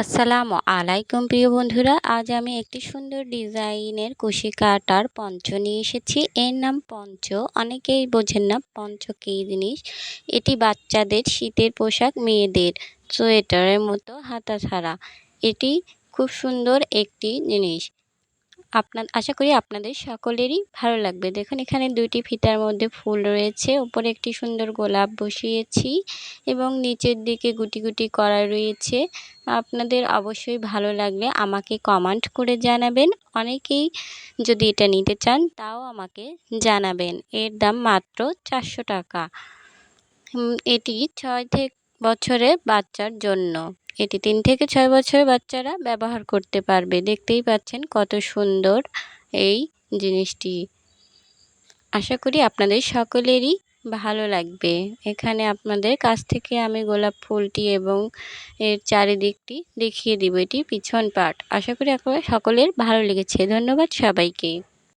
আসসালামু আলাইকুম প্রিয় বন্ধুরা, আজ আমি একটি সুন্দর ডিজাইনের কুশি কাটার পঞ্চ নিয়ে এসেছি। এর নাম পঞ্চ, অনেকেই বোঝেন না পঞ্চ কী জিনিস। এটি বাচ্চাদের শীতের পোশাক, মেয়েদের সোয়েটারের মতো হাতা ছাড়া এটি খুব সুন্দর একটি জিনিস। আপনার, আশা করি আপনাদের সকলেরই ভালো লাগবে। দেখুন, এখানে দুইটি ফিতার মধ্যে ফুল রয়েছে। উপরে একটি সুন্দর গোলাপ বসিয়েছি এবং নিচের দিকে গুটি গুটি করা রয়েছে। আপনাদের অবশ্যই ভালো লাগলে আমাকে কমেন্ট করে জানাবেন। অনেকেই যদি এটা নিতে চান, তাও আমাকে জানাবেন। এর দাম মাত্র চারশো টাকা। এটি ছয় থেকে বছরের বাচ্চার জন্য। এটি তিন থেকে ছয় বছরের বাচ্চারা ব্যবহার করতে পারবে। দেখতেই পাচ্ছেন কত সুন্দর এই জিনিসটি। আশা করি আপনাদের সকলেরই ভালো লাগবে। এখানে আপনাদের কাছ থেকে আমি গোলাপ ফুলটি এবং এর চারিদিকটি দেখিয়ে দিব। এটি পিছন পাট। আশা করি আপনাদের সকলের ভালো লেগেছে। ধন্যবাদ সবাইকে।